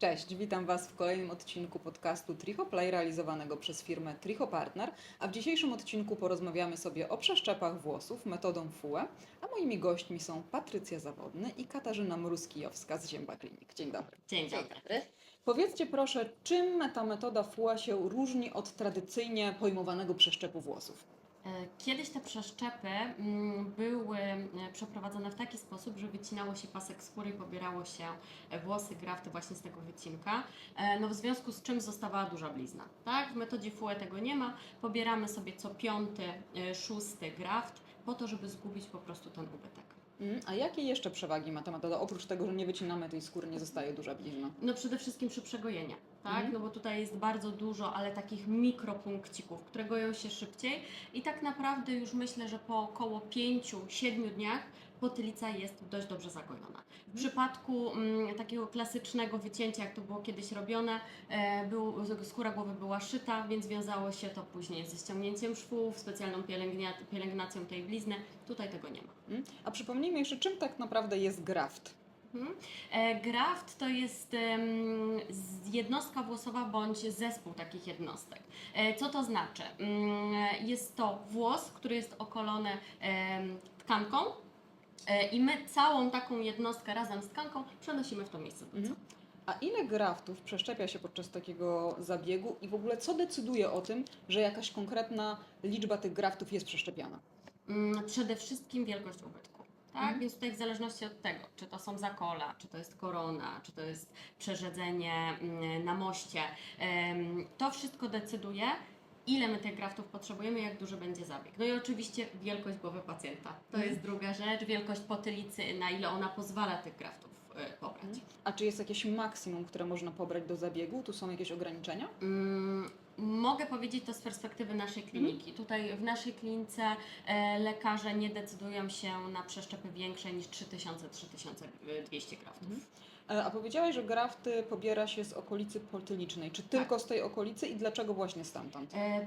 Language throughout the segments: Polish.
Cześć, witam Was w kolejnym odcinku podcastu TrichoPlay realizowanego przez firmę Tricho Partner, a w dzisiejszym odcinku porozmawiamy sobie o przeszczepach włosów metodą FUE, a moimi gośćmi są Patrycja Zawodny i Katarzyna Mruskijowska z Zięba Klinik. Dzień dobry. Dzień Dzień dobry. dobry. Powiedzcie proszę, czym ta metoda FUE się różni od tradycyjnie pojmowanego przeszczepu włosów? E, Kiedyś te przeszczepy mm, były e, przeprowadzone w taki sposób, że wycinało się pasek skóry i pobierało się e, włosy, grafty właśnie z tego wycinka. No w związku z czym zostawała duża blizna. Tak? W metodzie FUE tego nie ma. Pobieramy sobie co piąty, szósty graft po to, żeby zgubić po prostu ten ubytek. Mm, A jakie jeszcze przewagi ma ta metoda, oprócz tego, że nie wycinamy tej skóry, nie zostaje duża blizna? No przede wszystkim przy przegojeniu, tak? Mhm. No bo tutaj jest bardzo dużo, ale takich mikropunkcików, które goją się szybciej i tak naprawdę już myślę, że po około 5-7 dniach potylica jest dość dobrze zagojona. W przypadku mm, takiego klasycznego wycięcia, jak to było kiedyś robione, e, był, skóra głowy była szyta, więc wiązało się to później ze ściągnięciem szwów, specjalną pielęgnacją tej blizny. Tutaj tego nie ma. Mm? A przypomnijmy jeszcze, czym tak naprawdę jest graft? Mhm. E, Graft to jest jednostka włosowa bądź zespół takich jednostek. E, Co to znaczy? Mm, Jest to włos, który jest okolony tkanką e, i my całą taką jednostkę razem z tkanką przenosimy w to miejsce. Mhm. A ile graftów przeszczepia się podczas takiego zabiegu i w ogóle co decyduje o tym, że jakaś konkretna liczba tych graftów jest przeszczepiana? Mm, Przede wszystkim wielkość ubytku. Tak? Mhm. Więc tutaj w zależności od tego, czy to są zakola, czy to jest korona, czy to jest przerzedzenie mm, na moście, to wszystko decyduje, ile my tych graftów potrzebujemy, jak duży będzie zabieg. No i oczywiście wielkość głowy pacjenta. To Mhm. jest druga rzecz, wielkość potylicy, na ile ona pozwala tych graftów e, pobrać. Mhm. A czy jest jakieś maksimum, które można pobrać do zabiegu? Tu są jakieś ograniczenia? Mm, Mogę powiedzieć to z perspektywy naszej kliniki. Tutaj w naszej klinice e, lekarze nie decydują się na przeszczepy większe niż 3000-3200 graftów. Mhm. E, A powiedziałaś, że grafty pobiera się z okolicy potylicznej. Czy tylko z tej okolicy i dlaczego właśnie stamtąd? E,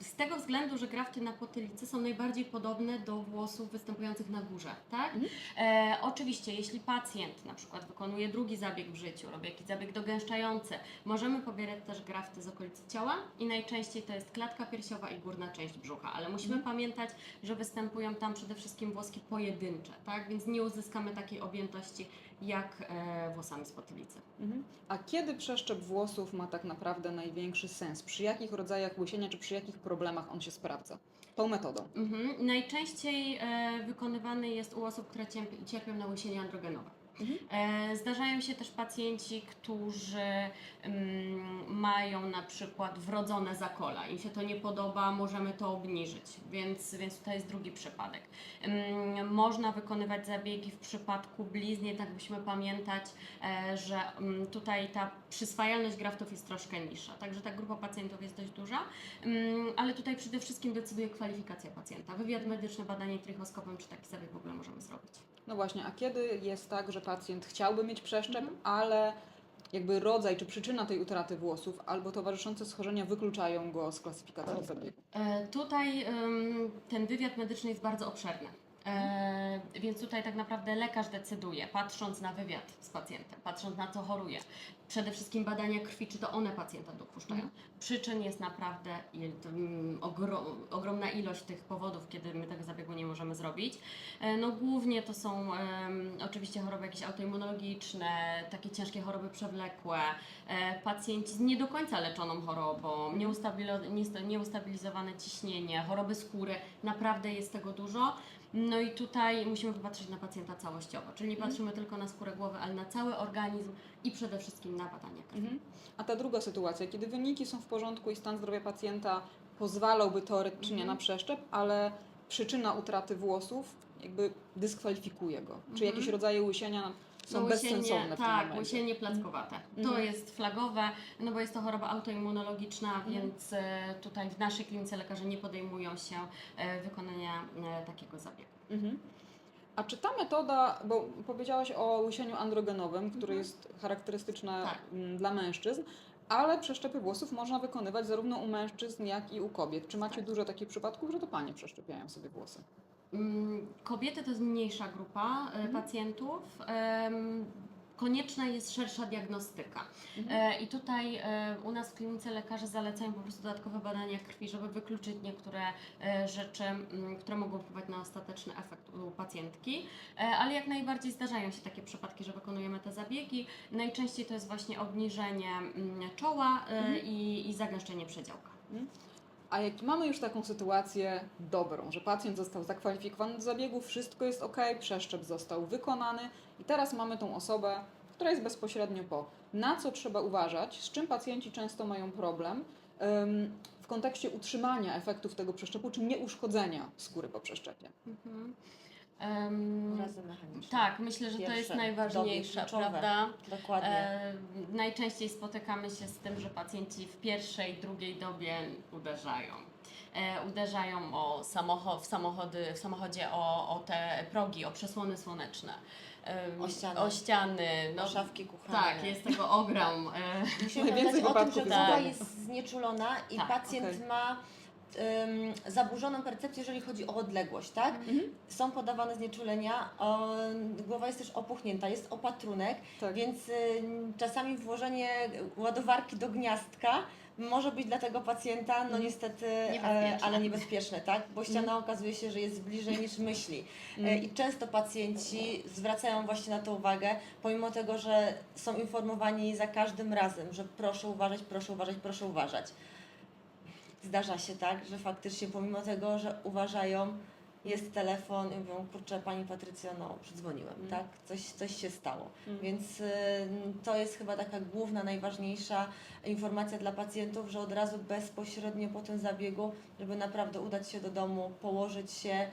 Z tego względu, że grafty na potylicy są najbardziej podobne do włosów występujących na górze, tak? Mhm. E, oczywiście, jeśli pacjent na przykład wykonuje drugi zabieg w życiu, robi jakiś zabieg dogęszczający, możemy pobierać też grafty z okolicy ciała i najczęściej to jest klatka piersiowa i górna część brzucha, ale musimy Mhm. pamiętać, że występują tam przede wszystkim włoski pojedyncze, tak? Więc nie uzyskamy takiej objętości jak e, włosami z potylicy. Mhm. A kiedy przeszczep włosów ma tak naprawdę największy sens? Przy jakich rodzajach łysienia, czy przy jakich problemach on się sprawdza? Tą metodą. Mhm. Najczęściej e, wykonywany jest u osób, które cierp- cierpią na łysienie androgenowe. Mhm. E, zdarzają się też pacjenci, którzy mm, mają na przykład wrodzone zakola. Im się to nie podoba, możemy to obniżyć, więc, więc tutaj jest drugi przypadek. Mm, można wykonywać zabiegi w przypadku blizny, tak musimy pamiętać, e, że mm, tutaj ta przyswajalność graftów jest troszkę niższa, także ta grupa pacjentów jest dość duża, ale tutaj przede wszystkim decyduje kwalifikacja pacjenta. Wywiad medyczny, badanie trichoskopem, czy taki zabieg w ogóle możemy zrobić. No właśnie, a kiedy jest tak, że pacjent chciałby mieć przeszczep, Mhm. ale jakby rodzaj czy przyczyna tej utraty włosów albo towarzyszące schorzenia wykluczają go z klasyfikacji zabiegu? E, Tutaj ten wywiad medyczny jest bardzo obszerny. E, więc tutaj tak naprawdę lekarz decyduje, patrząc na wywiad z pacjentem, patrząc na co choruje. Przede wszystkim badania krwi, czy to one pacjenta dopuszczają. Mhm. Przyczyn jest naprawdę mm, ogro, ogromna ilość tych powodów, kiedy my tego zabiegu nie możemy zrobić. E, No głównie to są em, oczywiście choroby jakieś autoimmunologiczne, takie ciężkie choroby przewlekłe, e, pacjenci z nie do końca leczoną chorobą, nieustabilizowane ciśnienie, choroby skóry, naprawdę jest tego dużo. No i tutaj musimy popatrzeć na pacjenta całościowo, czyli nie Mhm. patrzymy tylko na skórę głowy, ale na cały organizm i przede wszystkim na badania krwi. Mhm. A ta druga sytuacja, kiedy wyniki są w porządku i stan zdrowia pacjenta pozwalałby teoretycznie Mhm. na przeszczep, ale przyczyna utraty włosów jakby dyskwalifikuje go. Czy Mhm. jakieś rodzaje łysienia są No, bezsensowne tak, łysienie plackowate. To Mhm. jest flagowe, no bo jest to choroba autoimmunologiczna, Mhm. więc e, tutaj w naszej klinice lekarze nie podejmują się e, wykonania e, takiego zabiegu. Mhm. A czy ta metoda, bo powiedziałaś o łysieniu androgenowym, które jest charakterystyczne Tak. dla mężczyzn, ale przeszczepy włosów można wykonywać zarówno u mężczyzn, jak i u kobiet. Czy macie Tak. dużo takich przypadków, że to panie przeszczepiają sobie włosy? Mm, Kobiety to jest mniejsza grupa e, Mhm. pacjentów. Konieczna jest szersza diagnostyka. Mhm. E, I tutaj e, u nas w klinice lekarze zalecają po prostu dodatkowe badania krwi, żeby wykluczyć niektóre rzeczy, m, które mogą wpływać na ostateczny efekt u pacjentki. Ale jak najbardziej zdarzają się takie przypadki, że wykonujemy te zabiegi. Najczęściej to jest właśnie obniżenie mm, czoła Mhm. i, i zagęszczenie przedziałka. A jak mamy już taką sytuację dobrą, że pacjent został zakwalifikowany do zabiegu, wszystko jest ok, przeszczep został wykonany i teraz mamy tą osobę, która jest bezpośrednio po. Na co trzeba uważać, z czym pacjenci często mają problem w kontekście utrzymania efektów tego przeszczepu, czy nie uszkodzenia skóry po przeszczepie? Mhm. Mechaniczne. tak, myślę, że to Pierwsze jest doby najważniejsze, kluczowe. prawda? Dokładnie. E, najczęściej spotykamy się z tym, że pacjenci w pierwszej, drugiej dobie uderzają. E, uderzają o samochod, w, samochody, w samochodzie o, o te progi, o przesłony słoneczne. O ściany. O ściany. No, Szafki kuchenne. tak, jest tego ogrom. E, Musimy pamiętać o tym, że woda jest jest znieczulona i Tak, pacjent okej. ma zaburzoną percepcję, jeżeli chodzi o odległość, tak? Mhm. Są podawane znieczulenia, głowa jest też opuchnięta, jest opatrunek, Tak. więc ym, czasami włożenie ładowarki do gniazdka może być dla tego pacjenta, no Mhm. niestety, Niebezpieczne. e, ale niebezpieczne, tak? Bo ściana okazuje się, że jest bliżej niż myśli. Mhm. I często pacjenci zwracają właśnie na to uwagę, pomimo tego, że są informowani za każdym razem, że proszę uważać, proszę uważać, proszę uważać. Zdarza się tak, że faktycznie pomimo tego, że uważają, jest telefon i mówią, kurczę, Pani Patrycjo, no przydzwoniłem, Mhm. tak? Coś, coś się stało. Mhm. Więc y, to jest chyba taka główna, najważniejsza informacja dla pacjentów, że od razu bezpośrednio po tym zabiegu, żeby naprawdę udać się do domu, położyć się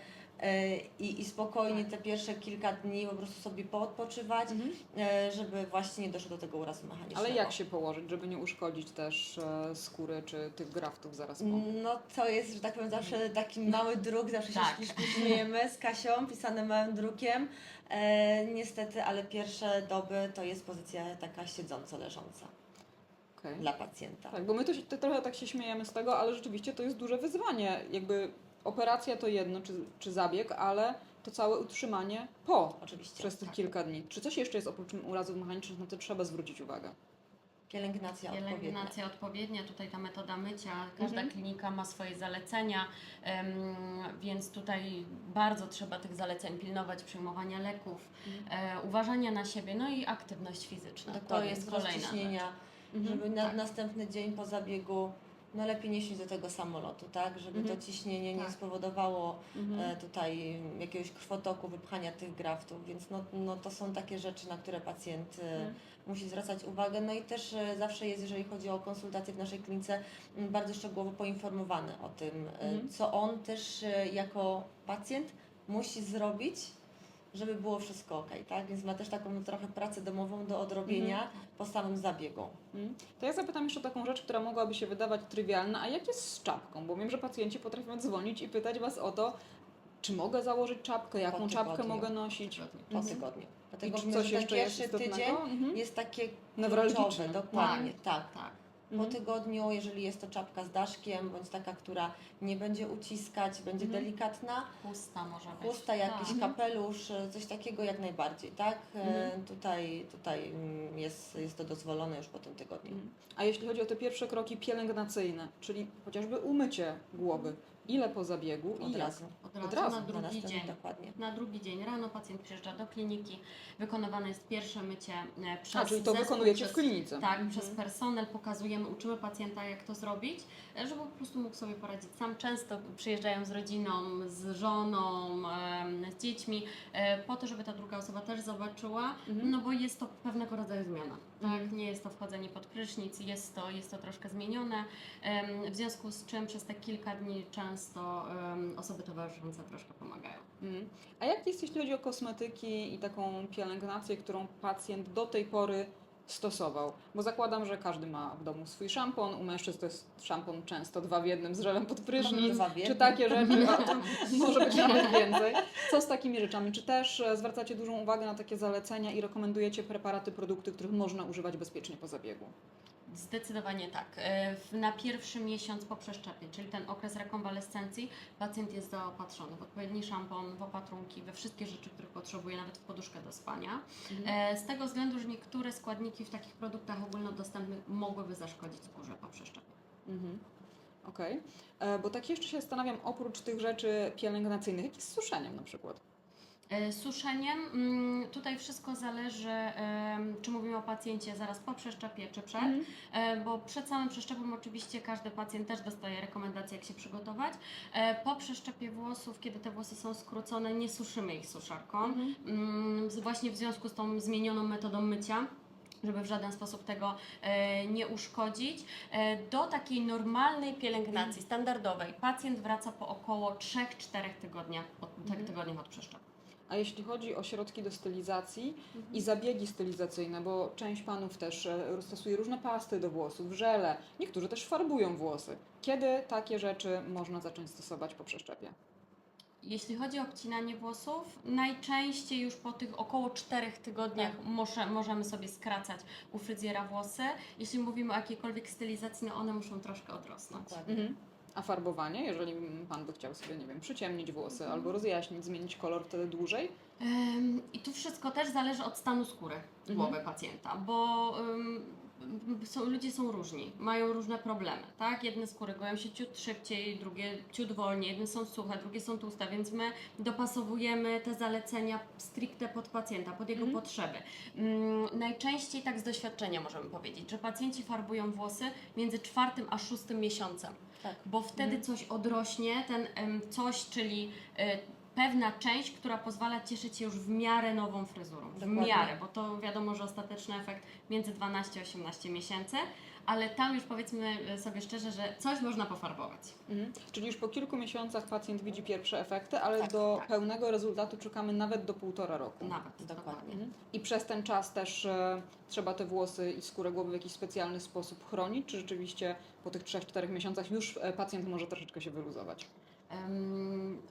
i, i spokojnie te pierwsze kilka dni po prostu sobie poodpoczywać, Mhm. y, żeby właśnie nie doszło do tego urazu mechanicznego. Ale jak się położyć, żeby nie uszkodzić też e, skóry czy tych graftów zaraz po? No to jest, że tak powiem, zawsze taki mały druk, zawsze się Tak. śmiejemy z Kasią, pisane małym drukiem. E, niestety, ale pierwsze doby to jest pozycja taka siedząco leżąca Okej. dla pacjenta. Tak, bo my to, się, to trochę tak się śmiejemy z tego, ale rzeczywiście to jest duże wyzwanie. Jakby operacja to jedno, czy, czy zabieg, ale to całe utrzymanie po, Oczywiście. przez tych tak. kilka dni. Czy coś jeszcze jest oprócz urazów mechanicznych, na to trzeba zwrócić uwagę? Pielęgnacja odpowiednia. Pielęgnacja odpowiednia, tutaj ta metoda mycia, każda Mhm. klinika ma swoje zalecenia, więc tutaj bardzo trzeba tych zaleceń pilnować, przyjmowania leków, e, uważania na siebie, no i aktywność fizyczna. To Dokładnie, jest wzrost kolejna Mhm. żeby na, tak. następny dzień po zabiegu no lepiej nie siąść do tego samolotu, tak? Żeby Mhm. to ciśnienie nie Tak. spowodowało Mhm. e, tutaj jakiegoś krwotoku, wypchania tych graftów, więc no, no to są takie rzeczy, na które pacjent e, Mhm. musi zwracać uwagę. No i też e, zawsze jest, jeżeli chodzi o konsultacje w naszej klinice, bardzo szczegółowo poinformowany o tym, Mhm. co on też jako pacjent musi zrobić, żeby było wszystko ok, tak? Więc ma też taką trochę pracę domową do odrobienia po samym zabiegu. Mhm. To ja zapytam jeszcze o taką rzecz, która mogłaby się wydawać trywialna, a jak jest z czapką? Bo wiem, że pacjenci potrafią dzwonić i pytać Was o to, czy mogę założyć czapkę, jaką Po czapkę tygodniu. mogę nosić. Po Mhm. tygodniu. I Dlatego czy mówię, coś że ten jeszcze jest pierwszy istotnego? tydzień Mhm. jest takie kluczowe, dokładnie, tak. Tak. Po Mhm. tygodniu, jeżeli jest to czapka z daszkiem, bądź taka, która nie będzie uciskać, będzie Mhm. delikatna, Chusta może być. chusta, jakiś tak. kapelusz, coś takiego jak najbardziej, tak? E. Tutaj, tutaj mm, jest, jest to dozwolone już po tym tygodniu. A jeśli chodzi o te pierwsze kroki pielęgnacyjne, czyli chociażby umycie głowy, ile po zabiegu i Od jak? razu. Od razu, Od razu, na Na drugi następny, dzień. dokładnie. Na drugi dzień rano pacjent przyjeżdża do kliniki, wykonywane jest pierwsze mycie e, przez A, czyli to zespół, wykonujecie przez, w klinice. Tak, Mhm. przez personel pokazujemy, uczymy pacjenta jak to zrobić, e, żeby po prostu mógł sobie poradzić sam. Często przyjeżdżają z rodziną, z żoną, z dziećmi, e, po to, żeby ta druga osoba też zobaczyła, Mhm. no bo jest to pewnego rodzaju zmiana. Tak? Mhm. Nie jest to wchodzenie pod prysznic, jest to, jest to troszkę zmienione, w związku z czym przez te kilka dni często em, osoby towarzyszące troszkę pomagają. Mhm. A jak jest, jeśli chodzi o kosmetyki i taką pielęgnację, którą pacjent do tej pory stosował? Bo zakładam, że każdy ma w domu swój szampon. U mężczyzn to jest szampon często dwa w jednym z żelem pod prysznic. Czy takie rzeczy, to może być nawet więcej. Co z takimi rzeczami? Czy też e, zwracacie dużą uwagę na takie zalecenia i rekomendujecie preparaty, produkty, których można używać bezpiecznie po zabiegu? Zdecydowanie tak. E, Na pierwszy miesiąc po przeszczepie, czyli ten okres rekonwalescencji, pacjent jest zaopatrzony w odpowiedni szampon, w opatrunki, we wszystkie rzeczy, których potrzebuje, nawet w poduszkę do spania. E, Z tego względu, że niektóre składniki w takich produktach ogólnodostępnych mogłyby zaszkodzić skórze po przeszczepie. Mhm. Okej. E, Bo tak jeszcze się zastanawiam, oprócz tych rzeczy pielęgnacyjnych, jak z suszeniem na przykład? E, Suszeniem, mm, tutaj wszystko zależy, em, czy mówimy o pacjencie zaraz po przeszczepie, czy przed, E, bo przed samym przeszczepem oczywiście każdy pacjent też dostaje rekomendacje, jak się przygotować. E, Po przeszczepie włosów, kiedy te włosy są skrócone, nie suszymy ich suszarką, Mm, z- właśnie w związku z tą zmienioną metodą mycia żeby w żaden sposób tego e, nie uszkodzić. E, do takiej normalnej pielęgnacji, standardowej, pacjent wraca po około 3-4 tygodniach od, Mhm. tygodniach od przeszczepu. A jeśli chodzi o środki do stylizacji i zabiegi stylizacyjne, bo część panów też e, stosuje różne pasty do włosów, żele, niektórzy też farbują włosy. Kiedy takie rzeczy można zacząć stosować po przeszczepie? Jeśli chodzi o obcinanie włosów, najczęściej już po tych około 4 tygodniach może, możemy sobie skracać u fryzjera włosy. Jeśli mówimy o jakiejkolwiek stylizacji, no one muszą troszkę odrosnąć. Dokładnie. A farbowanie, jeżeli pan by chciał sobie, nie wiem, przyciemnić włosy albo rozjaśnić, zmienić kolor wtedy dłużej? Ym, I tu wszystko też zależy od stanu skóry Mhm. głowy pacjenta, bo ym, są, ludzie są różni, mają różne problemy, tak? Jedne skóry goją się ciut szybciej, drugie ciut wolniej, jedne są suche, drugie są tłuste, więc my dopasowujemy te zalecenia stricte pod pacjenta, pod jego Mhm. potrzeby. Ym, najczęściej tak z doświadczenia możemy powiedzieć, że pacjenci farbują włosy między czwartym a szóstym miesiącem Tak. bo wtedy coś odrośnie, ten em, coś, czyli e, pewna część, która pozwala cieszyć się już w miarę nową fryzurą. W Dokładnie. miarę, bo to wiadomo, że ostateczny efekt między 12 a 18 miesięcy, ale tam już powiedzmy e, sobie szczerze, że coś można pofarbować. Mhm. Czyli już po kilku miesiącach pacjent widzi pierwsze efekty, ale Tak, do tak. pełnego rezultatu czekamy nawet do półtora roku. Nawet, Dokładnie. Mhm. I przez ten czas też e, trzeba te włosy i skórę głowy w jakiś specjalny sposób chronić, czy rzeczywiście po tych 3-4 miesiącach już e, pacjent może troszeczkę się wyluzować?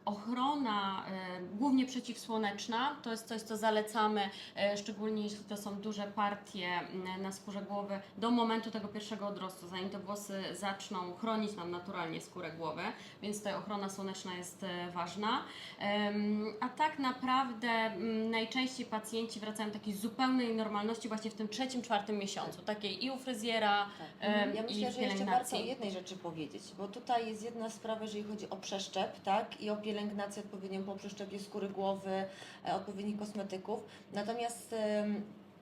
Ochrona, e, głównie przeciwsłoneczna, to jest coś, co zalecamy, e, szczególnie jeśli to są duże partie na skórze głowy, do momentu tego pierwszego odrostu, zanim te włosy zaczną chronić nam naturalnie skórę głowy, więc tutaj ochrona słoneczna jest e, ważna. A tak naprawdę najczęściej pacjenci wracają do takiej zupełnej normalności właśnie w tym trzecim, czwartym miesiącu, takiej i u fryzjera, Tak. em, Ja i myślę, że jeszcze warto o jednej rzeczy powiedzieć, bo tutaj jest jedna sprawa, jeżeli chodzi o przeszczep, tak, i o pielęgnację odpowiednią po przeszczepie skóry głowy, e, odpowiednich kosmetyków. Natomiast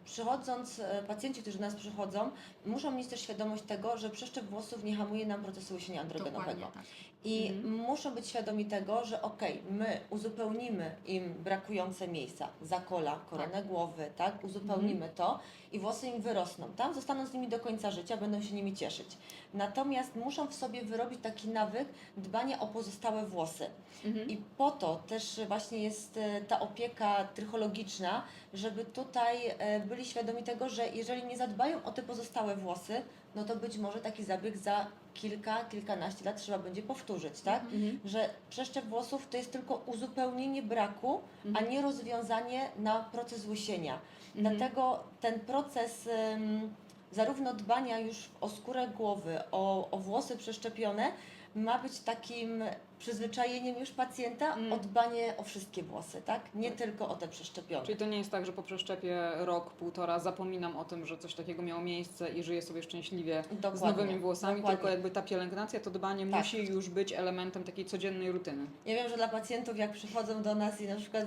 przychodząc, e, pacjenci, którzy do nas przychodzą, muszą mieć też świadomość tego, że przeszczep włosów nie hamuje nam procesu łosienia androgenowego. Tak. I Mhm. muszą być świadomi tego, że okej, my uzupełnimy im brakujące miejsca, zakola, koronę głowy, tak? Uzupełnimy to i włosy im wyrosną. Tam zostaną z nimi do końca życia, będą się nimi cieszyć. Natomiast muszą w sobie wyrobić taki nawyk dbania o pozostałe włosy. Mhm. I po to też właśnie jest e, ta opieka trychologiczna, żeby tutaj e, byli świadomi tego, że jeżeli nie zadbają o te pozostałe włosy, no to być może taki zabieg za kilka, kilkanaście lat trzeba będzie powtórzyć, tak? Mhm. Że przeszczep włosów to jest tylko uzupełnienie braku, Mhm. a nie rozwiązanie na proces łysienia. Mhm. Dlatego ten proces ym, zarówno dbania już o skórę głowy, o, o włosy przeszczepione, ma być takim przyzwyczajeniem już pacjenta Mm. o dbanie o wszystkie włosy, tak? Nie tylko o te przeszczepione. Czyli to nie jest tak, że po przeszczepie rok, półtora zapominam o tym, że coś takiego miało miejsce i żyję sobie szczęśliwie z Dokładnie, nowymi włosami, dokładnie. tylko jakby ta pielęgnacja, to dbanie Tak. musi już być elementem takiej codziennej rutyny. Ja wiem, że dla pacjentów, jak przychodzą do nas i na przykład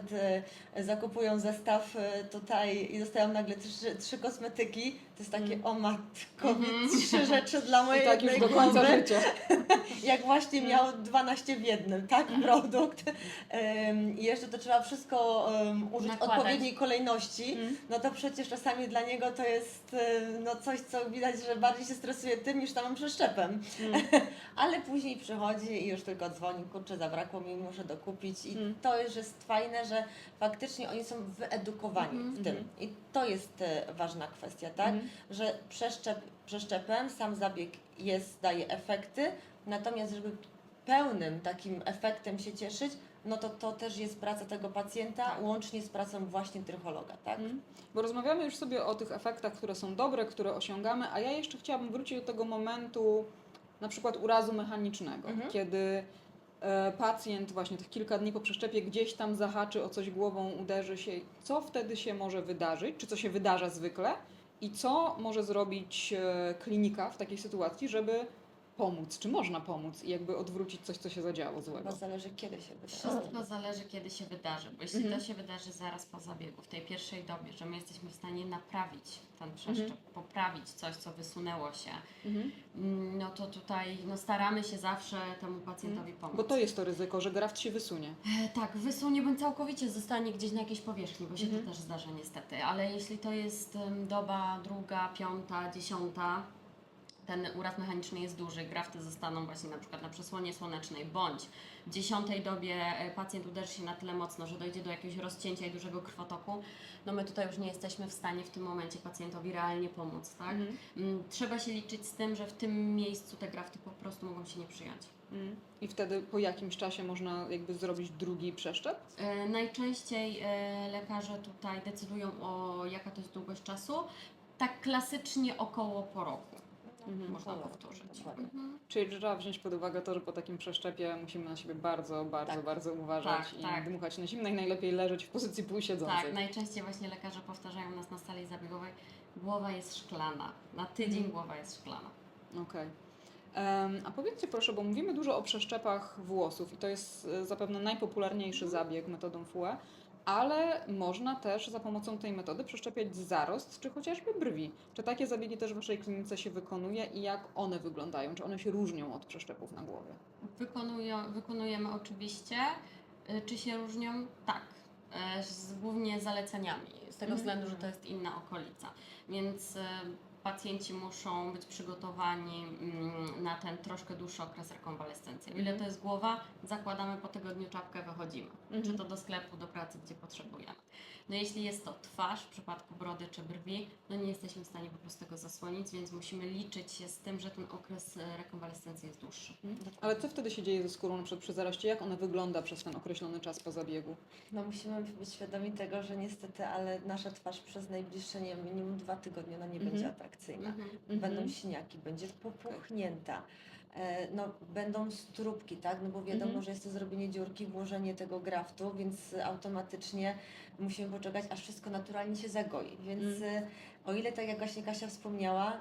e, zakupują zestaw e, tutaj i dostają nagle trzy, trzy kosmetyki, to jest takie, Mm. o matko, Mhm. trzy rzeczy dla I mojej tak już do końca głowy. życia. jak właśnie Mm. miał 12 w jednym, tak, produkt. Em, I jeszcze to trzeba wszystko użyć Nakładać. odpowiedniej kolejności. Mm. No to przecież czasami dla niego to jest em, no coś, co widać, że bardziej się stresuje tym niż samym przeszczepem. Mm. Ale później przychodzi i już tylko dzwoni, kurczę, zabrakło mi, muszę dokupić. I Mm. to już jest fajne, że faktycznie oni są wyedukowani Mhm. w tym. Mhm. I to jest e, ważna kwestia, tak? Mhm. że przeszczep, przeszczepem sam zabieg jest, daje efekty, natomiast żeby pełnym takim efektem się cieszyć, no to to też jest praca tego pacjenta, Tak. łącznie z pracą właśnie trychologa, tak? Mhm. Bo rozmawiamy już sobie o tych efektach, które są dobre, które osiągamy, a ja jeszcze chciałabym wrócić do tego momentu na przykład urazu mechanicznego, Mhm. kiedy e, pacjent właśnie tych kilka dni po przeszczepie gdzieś tam zahaczy o coś głową, uderzy się. Co wtedy się może wydarzyć? Czy co się wydarza zwykle? I co może zrobić e, klinika w takiej sytuacji, żeby pomóc? Czy można pomóc i jakby odwrócić coś, co się zadziało złego? Chyba zależy kiedy się wydarzy. Wszystko zależy, kiedy się wydarzy, bo jeśli Mhm. to się wydarzy zaraz po zabiegu, w tej pierwszej dobie, że my jesteśmy w stanie naprawić ten przeszczep, Mhm. poprawić coś, co wysunęło się, Mhm. mm, no to tutaj no, staramy się zawsze temu pacjentowi pomóc. Bo to jest to ryzyko, że graft się wysunie. E, Tak, wysunie bądź całkowicie zostanie gdzieś na jakiejś powierzchni, bo się Mhm. to też zdarza niestety, ale jeśli to jest em, doba druga, piąta, dziesiąta, ten uraz mechaniczny jest duży, grafty zostaną właśnie na przykład na przesłonie słonecznej, bądź w dziesiątej dobie e, pacjent uderzy się na tyle mocno, że dojdzie do jakiegoś rozcięcia i dużego krwotoku, no my tutaj już nie jesteśmy w stanie w tym momencie pacjentowi realnie pomóc, tak? Mhm. Mm, Trzeba się liczyć z tym, że w tym miejscu te grafty po prostu mogą się nie przyjąć. Mm. I wtedy po jakimś czasie można jakby zrobić drugi przeszczep? E, Najczęściej e, lekarze tutaj decydują o jaka to jest długość czasu. Tak klasycznie około po roku Mhm. można Około, powtórzyć. dokładnie. Mhm. Czyli trzeba wziąć pod uwagę to, że po takim przeszczepie musimy na siebie bardzo, bardzo, Tak. bardzo uważać Tak, i tak. dmuchać na zimno i najlepiej leżeć w pozycji półsiedzącej. Tak, najczęściej właśnie lekarze powtarzają nas na sali zabiegowej, głowa jest szklana. Na tydzień Mhm. głowa jest szklana. Okej. Em, A powiedzcie proszę, bo mówimy dużo o przeszczepach włosów i to jest e, zapewne najpopularniejszy zabieg metodą FUE, ale można też za pomocą tej metody przeszczepiać zarost czy chociażby brwi. Czy takie zabiegi też w Waszej klinice się wykonuje i jak one wyglądają? Czy one się różnią od przeszczepów na głowie? Wykonują, wykonujemy oczywiście. Y, Czy się różnią? Tak. E, Z, głównie zaleceniami, z tego Mhm. względu, że to jest inna okolica. Więc e, pacjenci muszą być przygotowani mm, na ten troszkę dłuższy okres rekonwalescencji. Ile Mhm. to jest głowa, zakładamy po tygodniu czapkę, wychodzimy. Mhm. Czy to do sklepu, do pracy, gdzie potrzebujemy. No jeśli jest to twarz, w przypadku brody czy brwi, no nie jesteśmy w stanie po prostu tego zasłonić, więc musimy liczyć się z tym, że ten okres e, rekonwalescencji jest dłuższy. Ale co wtedy się dzieje ze skórą na przykład przy zaroście? Jak ona wygląda przez ten określony czas po zabiegu? No musimy być świadomi tego, że niestety, ale nasza twarz przez najbliższe nie minimum dwa tygodnie ona nie Mhm. będzie atrakcyjna. Mhm. Będą Mhm. siniaki, będzie popuchnięta. E, No, będą strupki, tak? No bo wiadomo, Mhm. że jest to zrobienie dziurki, włożenie tego graftu, więc automatycznie musimy poczekać, aż wszystko naturalnie się zagoi. Więc Mhm. e, o ile, tak jak właśnie Kasia wspomniała,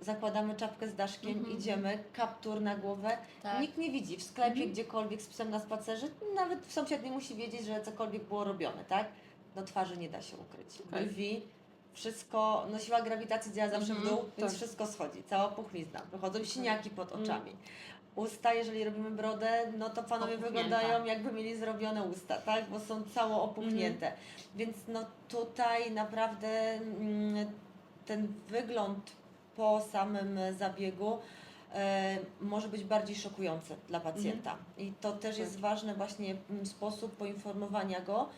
zakładamy czapkę z daszkiem, Mhm. idziemy, kaptur na głowę, Tak. nikt nie widzi w sklepie, Mhm. gdziekolwiek z psem na spacerze, nawet sąsiad nie musi wiedzieć, że cokolwiek było robione, tak? No twarzy nie da się ukryć. Brwi, wszystko, no siła grawitacji działa zawsze w Mhm, dół, więc tak. wszystko schodzi, cała puchlizna, wychodzą siniaki pod oczami. Usta, jeżeli robimy brodę, no to panowie Opuchnięte. wyglądają jakby mieli zrobione usta, tak? Bo są cało opuchnięte. Więc no tutaj naprawdę mm, ten wygląd po samym zabiegu e, może być bardziej szokujący dla pacjenta. I to też jest ważny właśnie mm, sposób poinformowania go,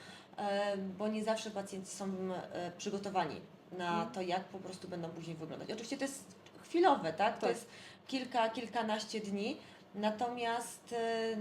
bo nie zawsze pacjenci są e, przygotowani na Mhm. to, jak po prostu będą później wyglądać. Oczywiście to jest chwilowe, tak? To Tak. jest kilka, kilkanaście dni, natomiast e,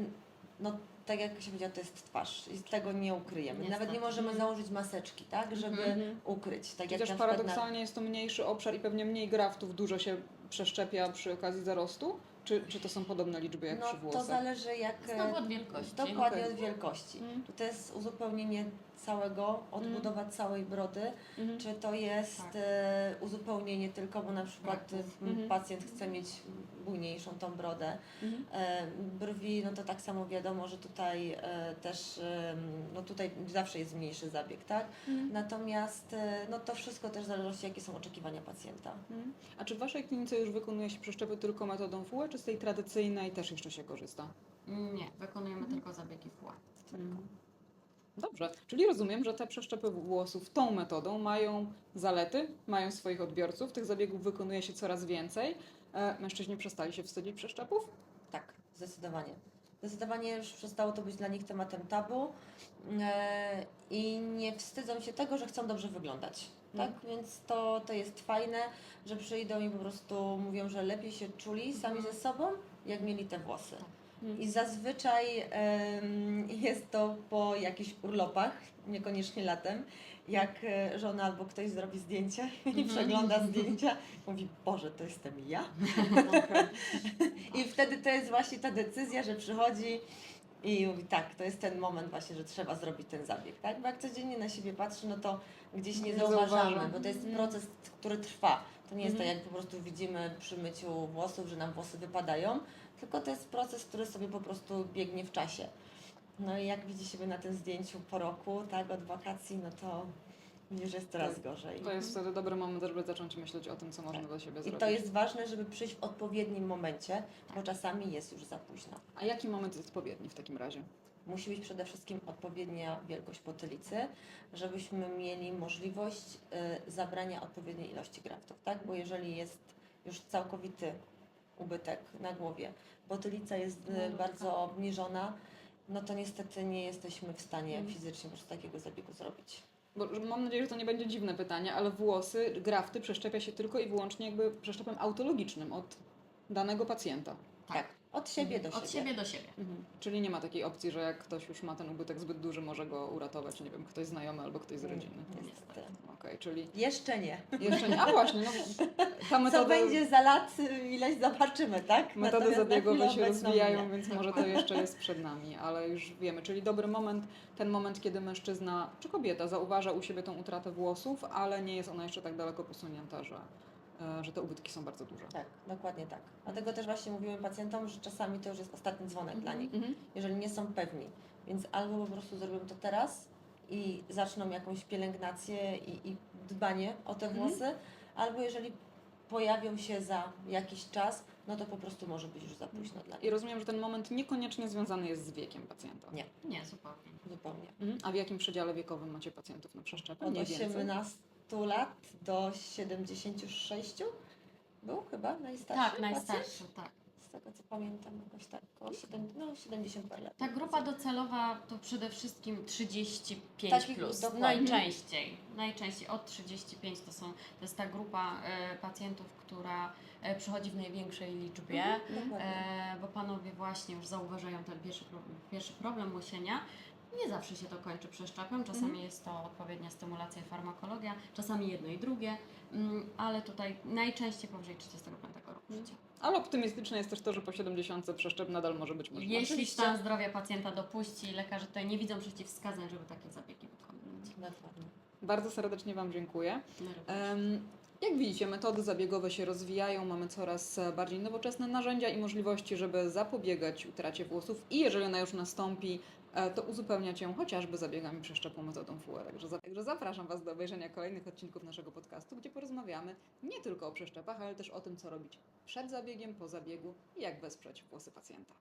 no, tak jak się powiedziała, to jest twarz i tego nie ukryjemy. Nawet Niestety. nie możemy Mhm. założyć maseczki, tak? Żeby Mhm. ukryć. Tak Chociaż jak na paradoksalnie jest to mniejszy obszar i pewnie mniej graftów dużo się przeszczepia przy okazji zarostu? Czy, czy to są podobne liczby jak przy No to włosach? zależy jak... Znowu od wielkości. Dokładnie Okej. od wielkości. Czy to jest uzupełnienie całego, odbudowa całej brody, Mhm. czy to jest Tak. e, uzupełnienie tylko, bo na przykład Braków. m, Mhm. pacjent chce mieć bujniejszą tą brodę. Mhm. E, brwi, no to tak samo wiadomo, że tutaj e, też, e, no tutaj zawsze jest mniejszy zabieg, tak? Mhm. Natomiast no to wszystko też zależy jakie są oczekiwania pacjenta. Mhm. A czy w Waszej klinice już wykonuje się przeszczepy tylko metodą FUE, czy z tej tradycyjnej też jeszcze się korzysta? Nie, wykonujemy tylko zabiegi FUE. Mhm. Dobrze, czyli rozumiem, że te przeszczepy włosów tą metodą mają zalety, mają swoich odbiorców, tych zabiegów wykonuje się coraz więcej. E, mężczyźni przestali się wstydzić przeszczepów? Tak, zdecydowanie. Zdecydowanie już przestało to być dla nich tematem tabu e, i nie wstydzą się tego, że chcą dobrze wyglądać. Tak? Mhm. Więc to, to jest fajne, że przyjdą i po prostu mówią, że lepiej się czuli sami Mhm. ze sobą, jak mieli te włosy. I zazwyczaj jest to po jakichś urlopach, niekoniecznie latem, jak e, żona albo ktoś zrobi zdjęcie i Mhm. przegląda zdjęcia, mówi, Boże, to jestem ja. I wtedy to jest właśnie ta decyzja, że przychodzi i mówi, tak, to jest ten moment właśnie, że trzeba zrobić ten zabieg, tak? Bo jak codziennie na siebie patrzy, no to gdzieś nie Nie zauważamy, zauważa. bo to jest Mhm. proces, który trwa. To nie jest tak, Mhm. jak po prostu widzimy przy myciu włosów, że nam włosy wypadają, tylko to jest proces, który sobie po prostu biegnie w czasie. No i jak widzi siebie na tym zdjęciu po roku, tak, od wakacji, no to że jest coraz Tak. gorzej. To jest wtedy dobry moment, żeby zacząć myśleć o tym, co można dla siebie I zrobić. to jest ważne, żeby przyjść w odpowiednim momencie, bo czasami jest już za późno. A jaki moment jest odpowiedni w takim razie? Musi być przede wszystkim odpowiednia wielkość potylicy, żebyśmy mieli możliwość y, zabrania odpowiedniej ilości graftów, tak? Bo jeżeli jest już całkowity ubytek na głowie, potylica jest y, No, no, bardzo tak. obniżona, no to niestety nie jesteśmy w stanie Mhm. fizycznie prostu takiego zabiegu zrobić. Bo mam nadzieję, że to nie będzie dziwne pytanie, ale włosy, grafty przeszczepia się tylko i wyłącznie jakby przeszczepem autologicznym od danego pacjenta. Tak, od siebie do Od siebie. siebie do siebie. Mhm. Czyli nie ma takiej opcji, że jak ktoś już ma ten ubytek zbyt duży, może go uratować, nie wiem, ktoś znajomy albo ktoś z rodziny. Niestety. Okej, czyli Jeszcze nie. jeszcze nie. A właśnie, no, ta Co metoda, będzie za lat, ileś zobaczymy, tak? metody Natomiast na zabiegowe chwilę się obecną rozwijają, nie. więc może to jeszcze jest przed nami, ale już wiemy. Czyli dobry moment, ten moment, kiedy mężczyzna czy kobieta zauważa u siebie tą utratę włosów, ale nie jest ona jeszcze tak daleko posunięta, że, że te ubytki są bardzo duże. Tak, dokładnie tak. Dlatego też właśnie mówimy pacjentom, że czasami to już jest ostatni dzwonek dla nich, Mhm. jeżeli nie są pewni. Więc albo po prostu zrobią to teraz i zaczną jakąś pielęgnację i, i dbanie o te Mhm. włosy, albo jeżeli pojawią się za jakiś czas, no to po prostu może być już za późno dla I nich. rozumiem, że ten moment niekoniecznie związany jest z wiekiem pacjenta. Nie. Nie, zupełnie. Zupełnie. Mhm. A w jakim przedziale wiekowym macie pacjentów na przeszczepy? Od Mniej więcej. 18 lat do 76 był chyba najstarszy Tak, pacjent? najstarszy, tak. Z tego co pamiętam, jakoś tak, około 7, no 70 parę lat. Ta grupa docelowa to przede wszystkim 35 Takich plus. dokładnie. Najczęściej. Najczęściej od 35 to są to jest ta grupa e, pacjentów, która e, przychodzi w największej liczbie. Dokładnie. E, bo panowie właśnie już zauważają ten pierwszy problem, pierwszy problem łosienia. Nie zawsze się to kończy przeszczepem, czasami Mhm. jest to odpowiednia stymulacja i farmakologia, czasami jedno i drugie, mm, ale tutaj najczęściej powyżej 35 roku Mhm. życia. Ale optymistyczne jest też to, że po 70 przeszczep nadal może być możliwy. Jeśli Oczywiście. stan zdrowia pacjenta dopuści, lekarze tutaj nie widzą przeciwwskazań, żeby takie zabiegi wykonywać. Dokładnie. Bardzo serdecznie Wam dziękuję. Jak widzicie, metody zabiegowe się rozwijają, mamy coraz e, bardziej nowoczesne narzędzia i możliwości, żeby zapobiegać utracie włosów i jeżeli ona już nastąpi, to uzupełniać ją chociażby zabiegami przeszczepu metodą FUE. Także zapraszam Was do obejrzenia kolejnych odcinków naszego podcastu, gdzie porozmawiamy nie tylko o przeszczepach, ale też o tym, co robić przed zabiegiem, po zabiegu i jak wesprzeć włosy pacjenta.